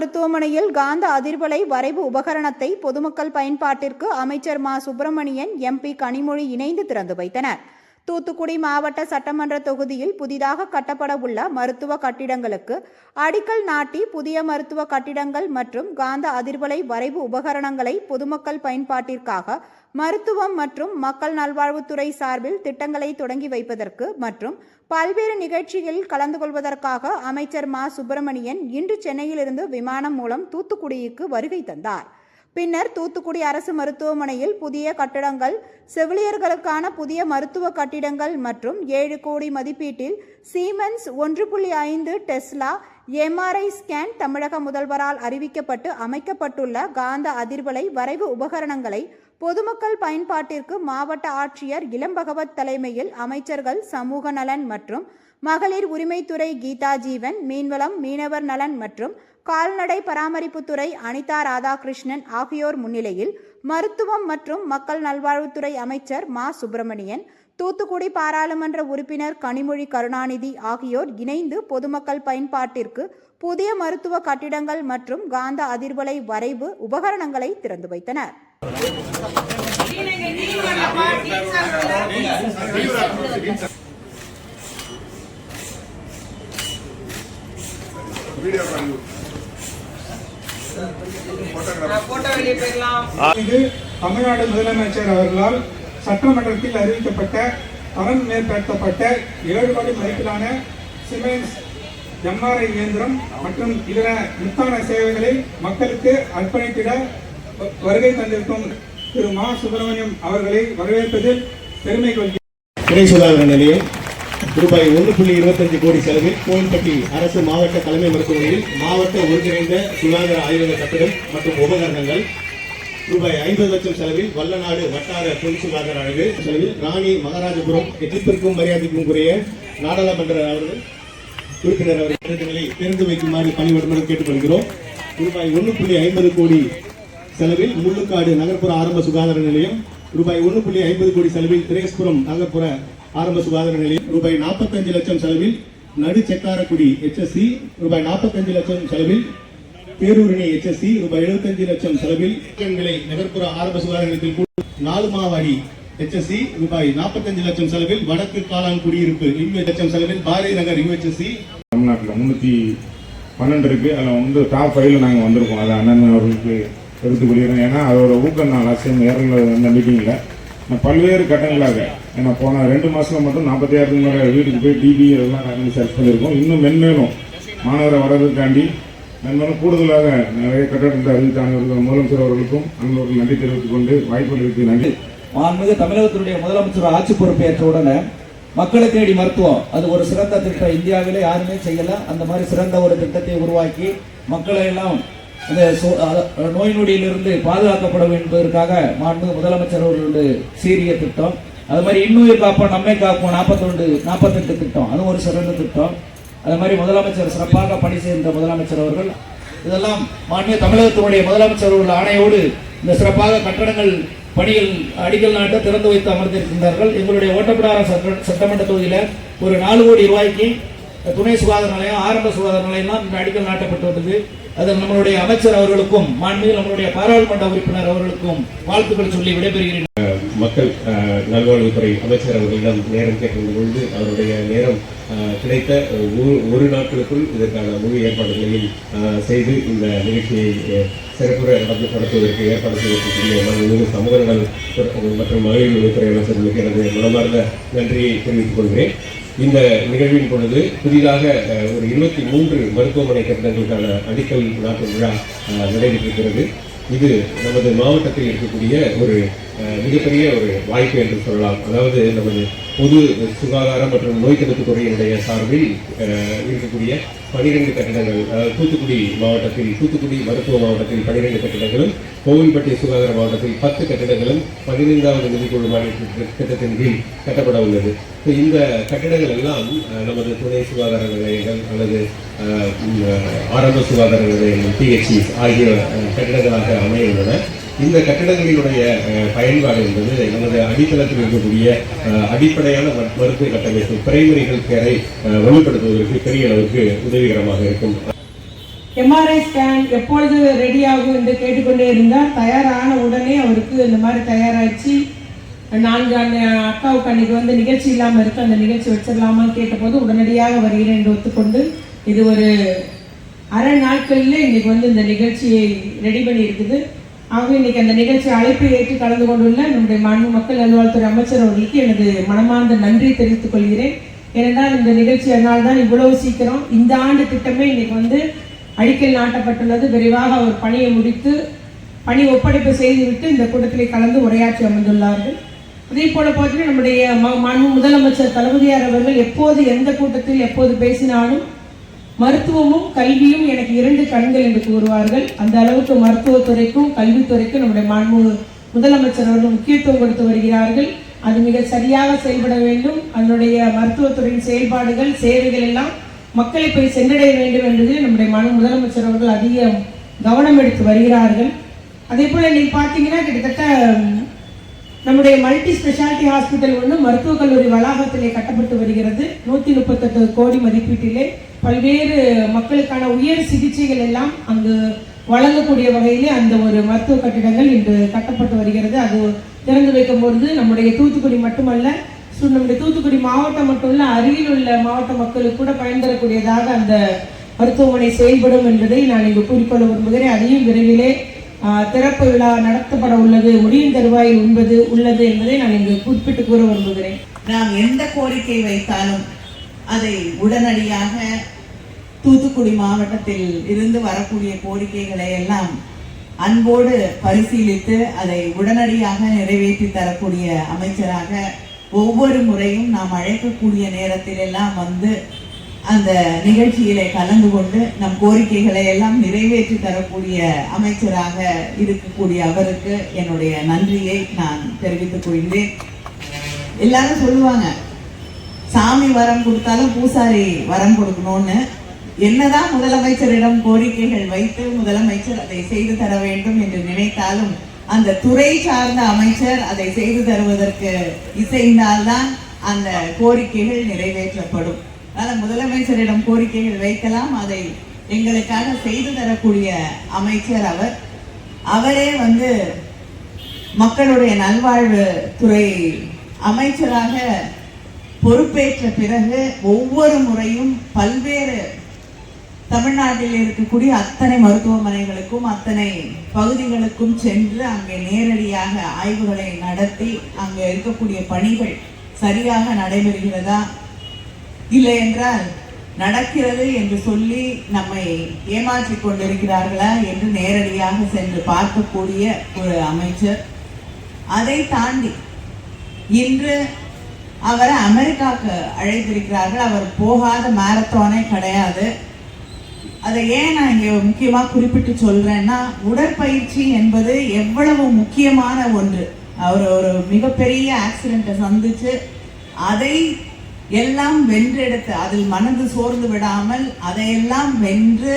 மருத்துவமனையில் காந்த அதிர்வலை வரைவு உபகரணத்தை பொதுமக்கள் பயன்பாட்டிற்கு அமைச்சர் மா சுப்பிரமணியன் எம்பி கனிமொழி இணைந்து திறந்து வைத்தனர். தூத்துக்குடி மாவட்ட சட்டமன்ற தொகுதியில் புதிதாக கட்டப்பட உள்ள மருத்துவ கட்டிடங்களுக்கு அடிக்கல் நாட்டி புதிய மருத்துவ கட்டிடங்கள் மற்றும் காந்த அதிர்வலை வரைவு உபகரணங்களை பொதுமக்கள் பயன்பாட்டிற்காக மருத்துவம் மற்றும் மக்கள் நல்வாழ்வுத்துறை சார்பில் திட்டங்களை தொடங்கி வைப்பதற்கு மற்றும் பல்வேறு நிகழ்ச்சிகளில் கலந்து கொள்வதற்காக அமைச்சர் மா சுப்பிரமணியன் இன்று சென்னையிலிருந்து விமானம் மூலம் தூத்துக்குடிக்கு வருகை தந்தார். பின்னர் தூத்துக்குடி அரசு மருத்துவமனையில் புதிய கட்டடங்கள் செவிலியர்களுக்கான புதிய மருத்துவ கட்டிடங்கள் மற்றும் ஏழு கோடி மதிப்பீட்டில் சீமென்ஸ் ஒன்று புள்ளி ஐந்து டெஸ்லா எம்ஆர்ஐ ஸ்கேன் தமிழக முதல்வரால் அறிவிக்கப்பட்டு அமைக்கப்பட்டுள்ள காந்த அதிர்வலை வரைவு உபகரணங்களை பொதுமக்கள் பயன்பாட்டிற்கு மாவட்ட ஆட்சியர் இளம்பகவத் தலைமையில் அமைச்சர்கள் சமூக நலன் மற்றும் மகளிர் உரிமைத்துறை கீதா ஜீவன் மீன்வளம் மீனவர் நலன் மற்றும் கால்நடை பராமரிப்புத்துறை அனிதா ராதாகிருஷ்ணன் ஆகியோர் முன்னிலையில் மருத்துவம் மற்றும் மக்கள் நல்வாழ்வுத்துறை அமைச்சர் மா சுப்பிரமணியன் தூத்துக்குடி பாராளுமன்ற உறுப்பினர் கனிமொழி கருணாநிதி ஆகியோர் இணைந்து பொதுமக்கள் பயன்பாட்டிற்கு புதிய மருத்துவ கட்டிடங்கள் மற்றும் காந்த அதிர்வலை வரைவு உபகரணங்களை திறந்து வைத்தனர். வீடியோ இது தமிழ்நாடு முதலமைச்சர் அவர்களால் சட்டமன்றத்தில் அறிவிக்கப்பட்ட தரம் மேற்படுத்தப்பட்ட ஏழு கோடி மதிப்பிலான சிமெண்ட்ஸ் எம்ஆர்ஐ இயந்திரம் மற்றும் இதர முத்தான சேவைகளை மக்களுக்கு அர்ப்பணித்திட வருகை தந்திருக்கும் திரு மா சுப்பிரமணியம் அவர்களை வரவேற்பதில் பெருமை கொள்கிறேன். நிலையம். ரூபாய் ஒன்று புள்ளி இருபத்தஞ்சு கோடி செலவில் கோயில்பட்டி அரசு மாவட்ட தலைமை மருத்துவமனையில் மாவட்ட ஒருங்கிணைந்த சுகாதார ஆய்வக கட்டிடம் மற்றும் உபகரணங்கள். ரூபாய் ஐம்பது லட்சம் செலவில் வல்லநாடு வட்டார பொது சுகாதார ஆய்வு செலவில் ராணி மகாராஜபுரம் எதிர்ப்பிற்கும் மரியாதைக்கும் உரிய நாடாளுமன்ற அவர்கள் உறுப்பினர் அவர்கள் கருத்துக்களை திறந்து வைக்குமாறு பணிவடமுடன் கேட்டுக்கொள்கிறோம். ரூபாய் ஒன்று புள்ளி ஐம்பது கோடி செலவில் முள்ளுக்காடு நகர்ப்புற ஆரம்ப சுகாதார நிலையம். ரூபாய் ஒன்று புள்ளி ஐம்பது கோடி செலவில் திரேஸ்புரம் நகர்ப்புற ஆரம்ப சுகாதார நிலையம் ரூபாய் நாற்பத்தஞ்சு லட்சம் செலவில் நடு செக்காரக்குடி HSC ரூபாய் நாற்பத்தஞ்சு லட்சம் செலவில் பேரூரணி எச்எஸ்சி ரூபாய் எழுபத்தஞ்சு லட்சம் செலவில் விலை நகர்ப்புற ஆரம்ப சுகாதார நிலையத்தில் நாலு மாவாடி HSC ரூபாய் நாற்பத்தஞ்சு லட்சம் செலவில் வடக்கு காளான் குடியிருப்பு இருபது லட்சம் செலவில் பாரதி நகர் UHSC தமிழ்நாட்டில் முன்னூற்றி பன்னெண்டு இருக்குது அதில் வந்து டாப் ஃபைவ்ல நாங்கள் வந்திருக்கோம். அதை அண்ணன் அவர்களுக்கு எடுத்து கொள்கிறோம். ஏன்னா அதோட ஊக்கம் நான் லட்சியம் ஏறல இந்த மீட்டிங்கில் பல்வேறு கட்டங்களாக ஏன்னா போன ரெண்டு மாதத்தில் மட்டும் நாற்பத்தாயிரத்துக்கு மேலே வீட்டுக்கு போய் டிபி அதெல்லாம் நாங்கள் சர்ச் பண்ணியிருக்கோம். இன்னும் மென்மேலும் மாணவரை வர்றதுக்காண்டி மென்மேலும் கூடுதலாக நிறைய கட்டடத்தை அறிவித்தாங்க முதலமைச்சர் அவர்களுக்கும் அன்பர்களுக்கும் நன்றி தெரிவித்துக் கொண்டு வாய்ப்புகளுக்கு நன்றி. மாண்புமிகு தமிழகத்தினுடைய முதலமைச்சர் ஆட்சி பொறுப்பேற்ற உடனே மக்களை தேடி மருத்துவம் அது ஒரு சிறந்த திட்டம். இந்தியாவிலே யாருமே செய்யல. அந்த மாதிரி சிறந்த ஒரு திட்டத்தை உருவாக்கி மக்களை எல்லாம் இந்த சு- அத- நோய் நொடியிலிருந்து பாதுகாக்கப்பட என்பதற்காக மாண்பு முதலமைச்சர் அவர்களுடைய சீரிய திட்டம். அது மாதிரி இன்னுயிர் காப்போம் நம்மை காப்போம் நாற்பத்தொண்டு நாற்பத்தெட்டு திட்டம். அதுவும் ஒரு சிறந்த திட்டம். அது மாதிரி முதலமைச்சர் சிறப்பாக பணி செய்த முதலமைச்சர் அவர்கள் இதெல்லாம் மாண்பு தமிழகத்தினுடைய முதலமைச்சர் உள்ள ஆணையோடு இந்த சிறப்பாக கட்டடங்கள் பணிகள் அடிக்கல் நாட்டை திறந்து வைத்து அமர்ந்திருக்கின்றார்கள். எங்களுடைய ஓட்டப்பிடாரம் சட்டமன்ற தொகுதியில் ஒரு நாலு கோடி ரூபாய்க்கு துணை சுகாதார நிலையம் ஆரம்ப சுகாதார நிலையம்லாம் அடிக்கல் நாட்டப்பட்டு வந்தது. அது நம்மளுடைய அமைச்சர் அவர்களுக்கும் மாண்பு நம்மளுடைய பாராளுமன்ற உறுப்பினர் அவர்களுக்கும் வாழ்த்துக்கள் சொல்லி விடைபெறுகிறேன். மக்கள் நல்வாழ்வுத்துறை அமைச்சர் அவர்களிடம் நேரம் கேட்டிருந்த பொழுது அவருடைய நேரம் கிடைத்த ஒரு ஒரு நாட்களுக்குள் இதற்கான முழு ஏற்பாடுகளையும் செய்து இந்த நிகழ்ச்சியை சிறப்புற நடந்து நடத்துவதற்கு ஏற்பாடு செய்யக்கூடிய மாண்புமிகு சமூக நலன் மற்றும் மகளிர் உரிமைத்துறை அமைச்சர்களுக்கு எனது மனமார்ந்த நன்றியை தெரிவித்துக் கொள்கிறேன். இந்த நிகழ்வின் பொழுது புதிதாக ஒரு இருபத்தி மூன்று மருத்துவமனை கட்டிடங்களுக்கான அடிக்கல் நாட்டு விழா நடைபெற்றிருக்கிறது. இது நமது மாவட்டத்தில் இருக்கக்கூடிய ஒரு மிகப்பெரிய ஒரு வாய்ப்பு என்று சொல்லலாம். அதாவது நமது பொது சுகாதாரம் மற்றும் நோய் தடுப்பு துறையினுடைய சார்பில் இருக்கக்கூடிய பனிரெண்டு கட்டிடங்கள் அதாவது தூத்துக்குடி மாவட்டத்தில் தூத்துக்குடி மருத்துவ மாவட்டத்தில் பனிரெண்டு கட்டிடங்களும் கோவில்பட்டி சுகாதார மாவட்டத்தில் பத்து கட்டிடங்களும் பதினைந்தாவது நிதிக்குழு மானிய திட்டத்தின் கீழ் கட்டப்பட உள்ளது. ஸோ இந்த கட்டிடங்கள் எல்லாம் நமது துணை சுகாதார நிலையங்கள் அல்லது ஆரம்ப சுகாதார நிலையங்கள் பிஹெச்சி ஆகிய கட்டிடங்களாக அமைய உள்ளன இந்த கட்டிடங்களினுடைய பயன்பாடு என்பது நமது அடித்தளத்தில் இருக்கக்கூடிய அடிப்படையான மருத்துவ கட்டமைப்பு பிரைமரி ஹெல்த் கேரை வலுப்படுத்துவதற்கு பெரிய அளவுக்கு உதவிகரமாக இருக்கும். எம்ஆர்ஐ ஸ்கேன் எப்பொழுது ரெடி ஆகும் என்று கேட்டுக்கொண்டே இருந்தால் தயாரான உடனே அவருக்கு இந்த மாதிரி தயாராச்சு நான்கு அந்த அக்காவுக்கு அன்னைக்கு வந்து நிகழ்ச்சி இல்லாமல் இருக்கு அந்த நிகழ்ச்சி வச்சிடலாமான்னு கேட்டபோது உடனடியாக வருகிறேன் என்று ஒத்துக்கொண்டு இது ஒரு அரை நாட்களில் இன்னைக்கு வந்து இந்த நிகழ்ச்சியை ரெடி பண்ணி இருக்குது ஆகவே இன்னைக்கு அந்த நிகழ்ச்சி அழைப்பை ஏற்று கலந்து கொண்டுள்ள நம்முடைய மாண்பு மக்கள் நல்வாழ்வுத்துறை அமைச்சர் அவர்களுக்கு எனது மனமார்ந்த நன்றி தெரிவித்துக் கொள்கிறேன். ஏனென்றால் இந்த நிகழ்ச்சி அதனால் தான் இவ்வளவு சீக்கிரம் இந்த ஆண்டு திட்டமே இன்னைக்கு வந்து அடிக்கல் நாட்டப்பட்டுள்ளது. விரைவாக அவர் பணியை முடித்து பணி ஒப்படைப்பு செய்துவிட்டு இந்த கூட்டத்திலே கலந்து உரையாற்றி அமர்ந்துள்ளார்கள் அதே போல பார்த்தீங்கன்னா நம்முடைய ம- மாண்பு முதலமைச்சர் தளபதியார் அவர்கள் எப்போது எந்த கூட்டத்தில் எப்போது பேசினாலும் மருத்துவமும் கல்வியும் எனக்கு இரண்டு கண்கள் என்று கூறுவார்கள். அந்த அளவுக்கு மருத்துவத்துறைக்கும் கல்வித்துறைக்கும் நம்முடைய மாண்பு முதலமைச்சர் அவர்கள் முக்கியத்துவம் கொடுத்து வருகிறார்கள். அது மிக சரியாக செயல்பட வேண்டும். அதனுடைய மருத்துவத்துறையின் செயல்பாடுகள் சேவைகள் எல்லாம் மக்களை போய் சென்றடைய வேண்டும் என்பதில் நம்முடைய மாண்பு முதலமைச்சர் அவர்கள் அதிக கவனம் எடுத்து வருகிறார்கள். அதே போல் நீங்கள் பார்த்தீங்கன்னா கிட்டத்தட்ட நம்முடைய மல்டி ஸ்பெஷாலிட்டி ஹாஸ்பிட்டல் ஒன்று மருத்துவக் கல்லூரி வளாகத்திலே கட்டப்பட்டு வருகிறது. நூற்றி முப்பத்தெட்டு கோடி மதிப்பீட்டிலே பல்வேறு மக்களுக்கான உயர் சிகிச்சைகள் எல்லாம் அங்கு வழங்கக்கூடிய வகையிலே அந்த ஒரு மருத்துவ கட்டிடங்கள் இன்று கட்டப்பட்டு வருகிறது. அது திறந்து வைக்கும் பொழுது நம்முடைய தூத்துக்குடி மட்டுமல்ல நம்முடைய தூத்துக்குடி மாவட்டம் மட்டும் அருகில் உள்ள மாவட்ட மக்களுக்கு கூட பயன் தரக்கூடியதாக அந்த மருத்துவமனை செயல்படும் என்பதை நான் இங்கு கூறிக்கொள்ள விரும்புகிறேன். அதையும் விரைவிலே திறப்பு விழா நடத்தப்பட உள்ளது முடியும் தருவாயில் உண்பது உள்ளது என்பதை நான் இங்கு குறிப்பிட்டு கூற விரும்புகிறேன். நாம் எந்த கோரிக்கை வைத்தாலும் அதை உடனடியாக தூத்துக்குடி மாவட்டத்தில் இருந்து வரக்கூடிய கோரிக்கைகளை எல்லாம் அன்போடு பரிசீலித்து அதை உடனடியாக நிறைவேற்றி தரக்கூடிய அமைச்சராக ஒவ்வொரு முறையும் நாம் அழைக்கக்கூடிய நேரத்தில் எல்லாம் வந்து அந்த நிகழ்ச்சியிலே கலந்து கொண்டு நம் கோரிக்கைகளை எல்லாம் நிறைவேற்றி தரக்கூடிய அமைச்சராக இருக்கக்கூடிய அவருக்கு என்னுடைய நன்றியை நான் தெரிவித்துக் கொள்கிறேன். எல்லாரும் சொல்லுவாங்க சாமி வரம் கொடுத்தாலும் பூசாரி வரம் கொடுக்கணும்னு. என்னதான் முதலமைச்சரிடம் கோரிக்கைகள் வைத்து முதலமைச்சர் அதை செய்து தர வேண்டும் என்று நினைத்தாலும் அந்த துறை சார்ந்த அமைச்சர் அதை செய்து தருவதற்கு இசைந்தால்தான் அந்த கோரிக்கைகள் நிறைவேற்றப்படும். அதனால் முதலமைச்சரிடம் கோரிக்கைகள் வைக்கலாம். அதை எங்களுக்காக செய்து தரக்கூடிய அமைச்சர் அவர். அவரே வந்து மக்களுடைய நல்வாழ்வு துறை அமைச்சராக பொறுப்பேற்ற பிறகு ஒவ்வொரு முறையும் பல்வேறு தமிழ்நாட்டில் இருக்கக்கூடிய அத்தனை மருத்துவமனைகளுக்கும் அத்தனை பகுதிகளுக்கும் சென்று அங்கே நேரடியாக ஆய்வுகளை நடத்தி அங்கே இருக்கக்கூடிய பணிகள் சரியாக நடைபெறுகிறதா இல்லை என்றால் நடக்கிறது என்று சொல்லி நம்மை ஏமாற்றிக் கொண்டிருக்கிறார்களா என்று நேரடியாக சென்று பார்க்கக்கூடிய ஒரு அமைச்சர். அதை தாண்டி இன்று அவரை அமெரிக்காவுக்கு அழைத்திருக்கிறார்கள். அவர் போகாத மாரத்தானே கிடையாது. அதை ஏன் நான் இங்கே முக்கியமாக குறிப்பிட்டு சொல்கிறேன்னா உடற்பயிற்சி என்பது எவ்வளவு முக்கியமான ஒன்று. அவர் ஒரு மிகப்பெரிய ஆக்சிடெண்ட்டை சந்திச்சு அதை எல்லாம் வென்றெடுத்து அதில் மனது சோர்ந்து விடாமல் அதையெல்லாம் வென்று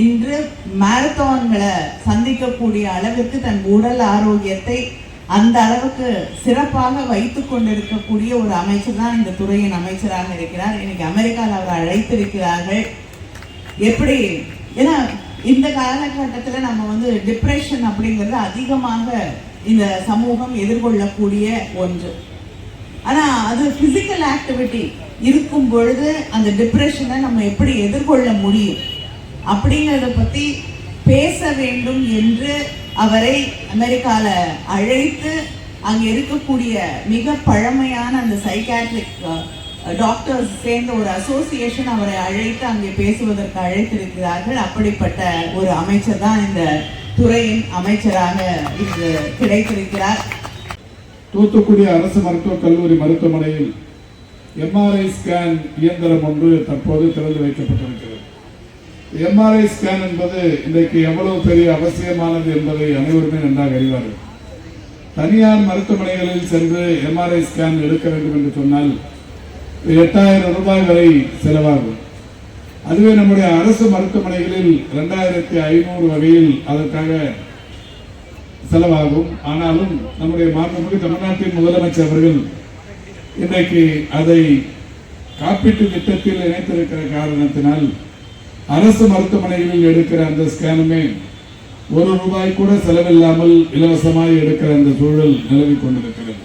இன்று மாரத்தான்களை சந்திக்கக்கூடிய அளவிற்கு தன் உடல் ஆரோக்கியத்தை அந்த அளவுக்கு சிறப்பாக வைத்து கொண்டிருக்கக்கூடிய ஒரு அமைச்சர் தான் இந்த துறையின் அமைச்சராக இருக்கிறார். இன்னைக்கு அமெரிக்காவில் அவர் அழைத்திருக்கிறார்கள். எப்படி? ஏன்னா இந்த காலகட்டத்தில் நம்ம வந்து டிப்ரெஷன் அப்படிங்கிறது அதிகமாக இந்த சமூகம் எதிர்கொள்ளக்கூடிய ஒன்று. ஆனால் அது ஃபிசிக்கல் ஆக்டிவிட்டி இருக்கும் பொழுது அந்த டிப்ரெஷனை நம்ம எப்படி எதிர்கொள்ள முடியும்? அப்படிங்கிறத பற்றி பேச வேண்டும் என்று அவரை அமெரிக்காவில் அழைத்து அங்கே இருக்கக்கூடிய மிக பழமையான அந்த சைக்காட்ரிக் டாக்டர்ஸ் சேர்ந்த ஒரு அசோசியேஷன் அவரை அழைத்து அங்கே பேசுவதற்கு அழைத்திருக்கிறார்கள். அப்படிப்பட்ட ஒரு அமைச்சர் தான் இந்த துறையின் அமைச்சராக இங்கு கிடைத்திருக்கிறார். தூத்துக்குடி அரசு மருத்துவக் கல்லூரி மருத்துவமனையில் எம்ஆர்ஐ ஸ்கேன் இயந்திரம் ஒன்று தற்போது திறந்து வைக்கப்பட்டிருக்கிறது. எம்ஆர்ஐ ஸ்கேன் என்பது இன்றைக்கு எவ்வளவு பெரிய அவசியமானது என்பதை அனைவருமே நன்றாக அறிவார்கள். தனியார் மருத்துவமனைகளில் சென்று எம்ஆர்ஐ ஸ்கேன் எடுக்க வேண்டும் என்று சொன்னால் எட்டாயிரம் ரூபாய் வரை செலவாகும். அதுவே நம்முடைய அரசு மருத்துவமனைகளில் ரெண்டாயிரத்தி ஐநூறு வகையில் அதற்காக செலவாகும். ஆனாலும் நம்முடைய மாண்புமிகு தமிழ்நாட்டின் முதலமைச்சர் அவர்கள் இன்றைக்கு அதை காப்பீட்டு திட்டத்தில் இணைத்திருக்கிற காரணத்தினால் அரசு மருத்துவமனைகளில் எடுக்கிற அந்த ஸ்கேனுமே ஒரு ரூபாய் கூட செலவில்லாமல் இலவசமாய் எடுக்கிற அந்த சூழல் நிலவி கொண்டிருக்கிறது.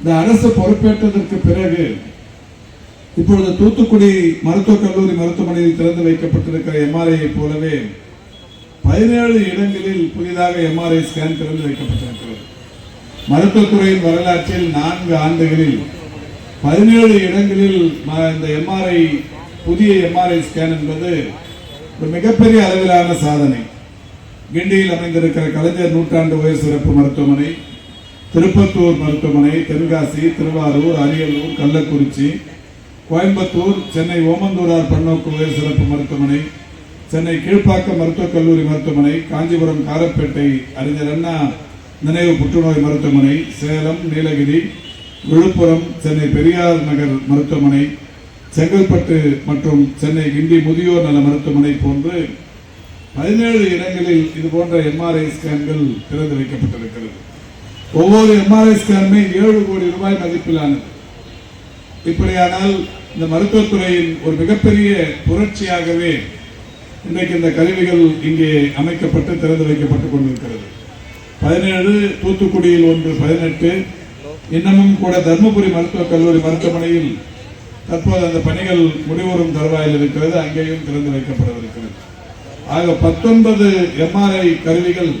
இந்த அரசு பொறுப்பேற்றதற்கு பிறகு இப்பொழுது தூத்துக்குடி மருத்துவக் கல்லூரி மருத்துவமனையில் திறந்து வைக்கப்பட்டிருக்கிற எம்ஆர்ஐயை போலவே பதினேழு இடங்களில் புதிதாக எம்ஆர்ஐ ஸ்கேன் திறந்து வைக்கப்பட்டிருக்கிறது. மருத்துவத்துறையின் வரலாற்றில் நான்கு ஆண்டுகளில் பதினேழு இடங்களில் ம- இந்த எம்ஆர்ஐ புதிய எம்ஆர்ஐ ஸ்கேன் என்பது ஒரு மிகப்பெரிய அளவிலான சாதனை. கிண்டியில் அமைந்திருக்கிற கலைஞர் நூற்றாண்டு உயர் சிறப்பு மருத்துவமனை திருப்பத்தூர் மருத்துவமனை தென்காசி திருவாரூர் அரியலூர் கள்ளக்குறிச்சி கோயம்புத்தூர் சென்னை ஓமந்தூரார் பன்னோக்கு உயர் சிறப்பு மருத்துவமனை சென்னை கீழ்ப்பாக்கம் மருத்துவக் கல்லூரி மருத்துவமனை காஞ்சிபுரம் காரப்பேட்டை அறிஞர் அண்ணா நினைவு புற்றுநோய் மருத்துவமனை சேலம் நீலகிரி விழுப்புரம் சென்னை பெரியார் நகர் மருத்துவமனை செங்கல்பட்டு மற்றும் சென்னை கிண்டி முதியோர் நல மருத்துவமனை போன்று பதினேழு இடங்களில் இது போன்ற எம்ஆர்ஐ ஸ்கேன்கள் திறந்து வைக்கப்பட்டிருக்கிறது. ஒவ்வொரு எம்ஆர்ஐ ஸ்கேனுமே ஏழு கோடி ரூபாய் மதிப்பிலானது. இப்படியானால் இந்த மருத்துவத்துறையின் ஒரு மிகப்பெரிய புரட்சியாகவே இன்றைக்கு இந்த கருவிகள் இங்கே அமைக்கப்பட்டு திறந்து வைக்கப்பட்டு கொண்டிருக்கிறது. பதினேழு தூத்துக்குடியில் ஒன்று பதினெட்டு. இன்னமும் கூட தர்மபுரி மருத்துவக் கல்லூரி மருத்துவமனையில் தற்போது அந்த பணிகள் முடிவுறும் தருவாயில் இருக்கிறது. அங்கேயும் திறந்து வைக்கப்படவிருக்கிறது. ஆக பத்தொன்பது எம்ஆர்ஐ கருவிகள்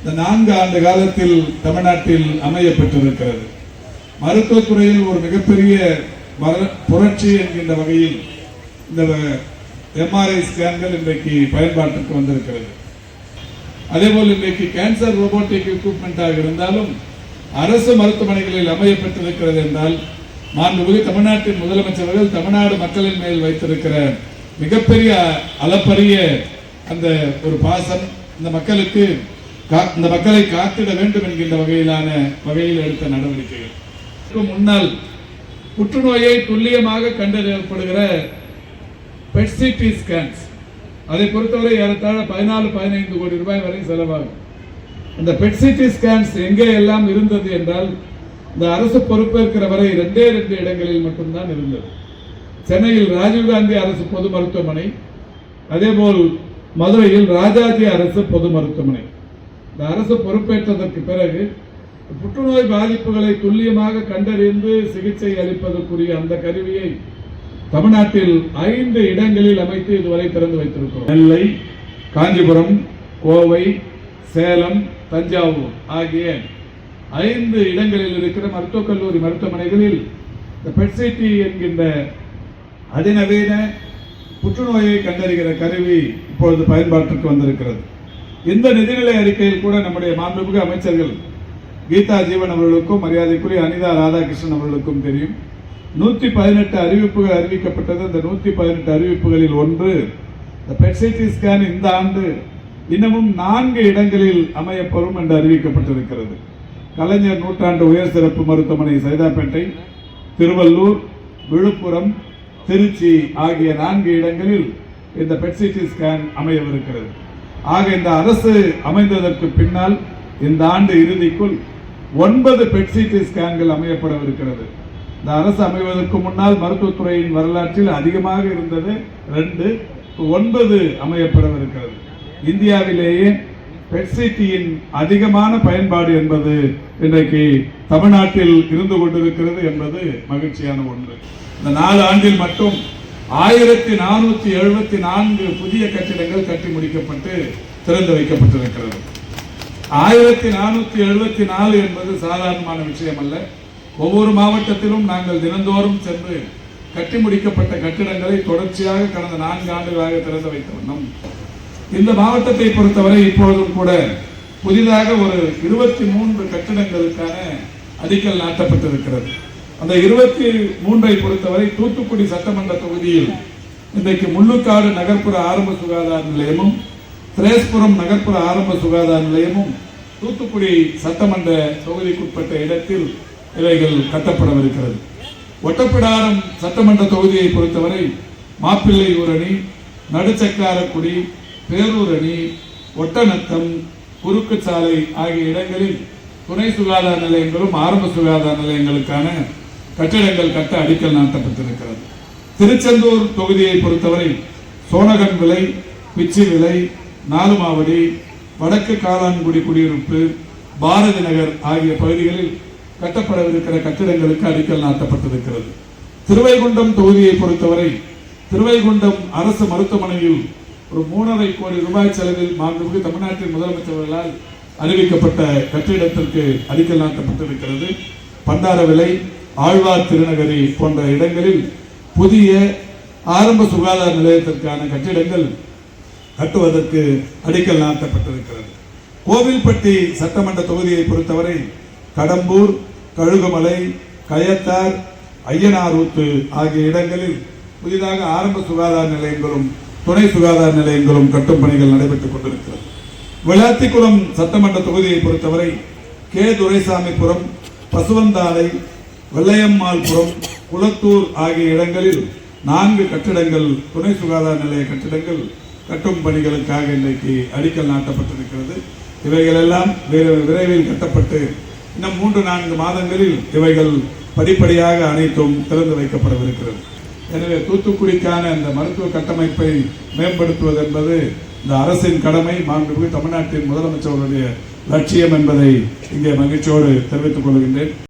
இந்த நான்கு ஆண்டு காலத்தில் தமிழ்நாட்டில் அமைய பெற்றிருக்கிறது மருத்துவத்துறையில் ஒரு மிகப்பெரிய புரட்சி என்கின்ற வகையில் இந்த எம்ஆர்ஐ ஸ்கேன்கள் இன்றைக்கு பயன்பாட்டுக்கு வந்திருக்கிறது. அதேபோல் இன்றைக்கு கேன்சர் ரோபோட்டிக் எக்யூப்மெண்ட்டாக இருந்தாலும் அரசு மருத்துவமனைகளில் அமையப்பட்டிருக்கிறது என்றால் மாண்புமிகு தமிழ்நாட்டின் முதலமைச்சர்கள் தமிழ்நாடு மக்களின் மேல் வைத்திருக்கிற மிகப்பெரிய அளப்பரிய அந்த ஒரு பாசம் இந்த மக்களுக்கு இந்த மக்களை காத்திட வேண்டும் என்கின்ற வகையிலான வகையில் எடுத்த நடவடிக்கைகள். முன்னால் புற்றுநோயை துல்லியமாக கண்டறியப்படுகிற பெட்சிடி ஸ்கேன்ஸ் அதை பொறுத்தவரை ஏறத்தாழ பதினாலு பதினைந்து கோடி ரூபாய் வரை செலவாகும். அந்த பெட்சிடி ஸ்கேன்ஸ் எங்கே எல்லாம் இருந்தது என்றால் இந்த அரசு பொறுப்பேற்கிற வரை ரெண்டே ரெண்டு இடங்களில் மட்டும்தான் இருந்தது. சென்னையில் ராஜீவ்காந்தி அரசு பொது மருத்துவமனை அதேபோல் மதுரையில் ராஜாஜி அரசு பொது மருத்துவமனை. இந்த அரசு பொறுப்பேற்றதற்கு பிறகு புற்றுநோய் பாதிப்புகளை துல்லியமாக கண்டறிந்து சிகிச்சை அளிப்பதற்குரிய அந்த கருவியை தமிழ்நாட்டில் ஐந்து இடங்களில் அமைத்து இதுவரை திறந்து வைத்திருக்கிறோம். நெல்லை காஞ்சிபுரம் கோவை சேலம் தஞ்சாவூர் ஆகிய ஐந்து இடங்களில் இருக்கிற மருத்துவக் கல்லூரி மருத்துவமனைகளில் இந்த பெட்சிடி என்கின்ற அதிநவீன புற்றுநோயை கண்டறிகிற கருவி இப்பொழுது பயன்பாட்டிற்கு வந்திருக்கிறது. இந்த நிதிநிலை அறிக்கையில் கூட நம்முடைய மாண்புமிகு அமைச்சர்கள் கீதா ஜீவன் அவர்களுக்கும் மரியாதைக்குரிய அனிதா ராதாகிருஷ்ணன் அவர்களுக்கும் தெரியும். நூற்றி பதினெட்டு அறிவிப்புகள் அறிவிக்கப்பட்டது. அந்த நூற்றி பதினெட்டு அறிவிப்புகளில் ஒன்று இந்த பெட்சிடி ஸ்கேன் இந்த ஆண்டு இன்னமும் நான்கு இடங்களில் அமையப்பெறும் என்று அறிவிக்கப்பட்டிருக்கிறது. கலைஞர் நூற்றாண்டு உயர் சிறப்பு மருத்துவமனை சைதாப்பேட்டை திருவள்ளூர் விழுப்புரம் திருச்சி ஆகிய நான்கு இடங்களில் இந்த பெட்சிடி ஸ்கேன் அமையவிருக்கிறது. ஆக இந்த அரசு அமைந்ததற்கு பின்னால் இந்த ஆண்டு இறுதிக்குள் ஒன்பது பெட்சிடி ஸ்கேன்கள் அமையப்படவிருக்கிறது. இந்த அரசு அமைவதற்கு முன்னால் மருத்துவத்துறையின் வரலாற்றில் அதிகமாக இருந்தது ரெண்டு ஒன்பது அமையப்படவிருக்கிறது. இந்தியாவிலேயே பெட்சிட்டியின் அதிகமான பயன்பாடு என்பது இன்றைக்கு தமிழ்நாட்டில் இருந்து கொண்டிருக்கிறது என்பது மகிழ்ச்சியான ஒன்று. இந்த நாலு ஆண்டில் மட்டும் ஆயிரத்தி நானூத்தி எழுபத்தி நான்கு புதிய கட்டிடங்கள் கட்டி முடிக்கப்பட்டு திறந்து வைக்கப்பட்டிருக்கிறது. ஆயிரத்தி நானூத்தி எழுபத்தி நாலு என்பது சாதாரணமான விஷயம் அல்ல ஒவ்வொரு மாவட்டத்திலும் நாங்கள் தினந்தோறும் சென்று கட்டி முடிக்கப்பட்ட கட்டிடங்களை தொடர்ச்சியாக கடந்த நான்கு ஆண்டுகளாக திறந்து வைத்த வண்ணம். இந்த மாவட்டத்தை பொறுத்தவரை இப்பொழுதும் கூட புதிதாக ஒரு இருபத்தி மூன்று கட்டிடங்களுக்கான அடிக்கல் நாட்டப்பட்டிருக்கிறது. அந்த இருபத்தி மூன்றை பொறுத்தவரை தூத்துக்குடி சட்டமன்ற தொகுதியில் இன்றைக்கு முள்ளுக்காடு நகர்ப்புற ஆரம்ப சுகாதார நிலையமும் திரேஸ்புரம் நகர்ப்புற ஆரம்ப சுகாதார நிலையமும் தூத்துக்குடி சட்டமன்ற தொகுதிக்குட்பட்ட இடத்தில் இவைகள் கட்டப்படவிருக்கிறது. ஒட்டப்பிடாரம் சட்டமன்ற தொகுதியை பொறுத்தவரை மாப்பிள்ளை ஊரணி நடுச்சக்காரக்குடி பேரூர் அணி ஒட்டநத்தம் குறுக்கு சாலை ஆகிய இடங்களில் துணை சுகாதார நிலையங்களும் ஆரம்ப சுகாதார நிலையங்களுக்கான கட்டிடங்கள் கட்ட அடிக்கல் நாட்டப்பட்டிருக்கிறது. திருச்செந்தூர் தொகுதியை பொறுத்தவரை சோனகன் விலை பிச்சி விலை நாலுமாவடி வடக்கு காலான்குடி குடியிருப்பு பாரதி நகர் ஆகிய பகுதிகளில் கட்டப்படவிருக்கிற கட்டிடங்களுக்கு அடிக்கல் நாட்டப்பட்டிருக்கிறது. திருவைகுண்டம் தொகுதியை பொறுத்தவரை திருவைகுண்டம் அரசு மருத்துவமனையில் ஒரு மூணரை கோடி ரூபாய் செலவில் மாண்புமிகு தமிழ்நாட்டின் முதலமைச்சர்களால் அறிவிக்கப்பட்ட கட்டிடத்திற்கு அடிக்கல் நாட்டப்பட்டிருக்கிறது. பண்டாரவிலை ஆழ்வார் திருநகரி போன்ற இடங்களில் புதிய ஆரம்ப சுகாதார நிலையத்திற்கான கட்டிடங்கள் கட்டுவதற்கு அடிக்கல் நாட்டப்பட்டிருக்கிறது. கோவில்பட்டி சட்டமன்ற தொகுதியை பொறுத்தவரை கடம்பூர் கழுகுமலை கயத்தார் ஐயனாரூத்து ஆகிய இடங்களில் புதிதாக ஆரம்ப சுகாதார நிலையங்களும் துணை சுகாதார நிலையங்களும் கட்டும் பணிகள் நடைபெற்றுக் கொண்டிருக்கிறது. விளாத்திக்குளம் சட்டமன்ற தொகுதியை பொறுத்தவரை கே. துரைசாமிபுரம் பசுவந்தாலை வெள்ளையம்மாள்புரம் குளத்தூர் ஆகிய இடங்களில் நான்கு கட்டிடங்கள் துணை சுகாதார நிலைய கட்டிடங்கள் கட்டும் பணிகளுக்காக இன்றைக்கு அடிக்கல் நாட்டப்பட்டிருக்கிறது. இவைகளெல்லாம் விரைவில் கட்டப்பட்டு இன்னும் மூன்று நான்கு மாதங்களில் இவைகள் படிப்படியாக அனைத்தும் திறந்து வைக்கப்படவிருக்கிறது. எனவே தூத்துக்குடிக்கான இந்த மருத்துவ கட்டமைப்பை மேம்படுத்துவது என்பது இந்த அரசின் கடமை. மாண்புமிகு தமிழ்நாட்டின் முதலமைச்சருடைய லட்சியம் என்பதை இங்கே மகிழ்ச்சியோடு தெரிவித்துக் கொள்கின்றேன்.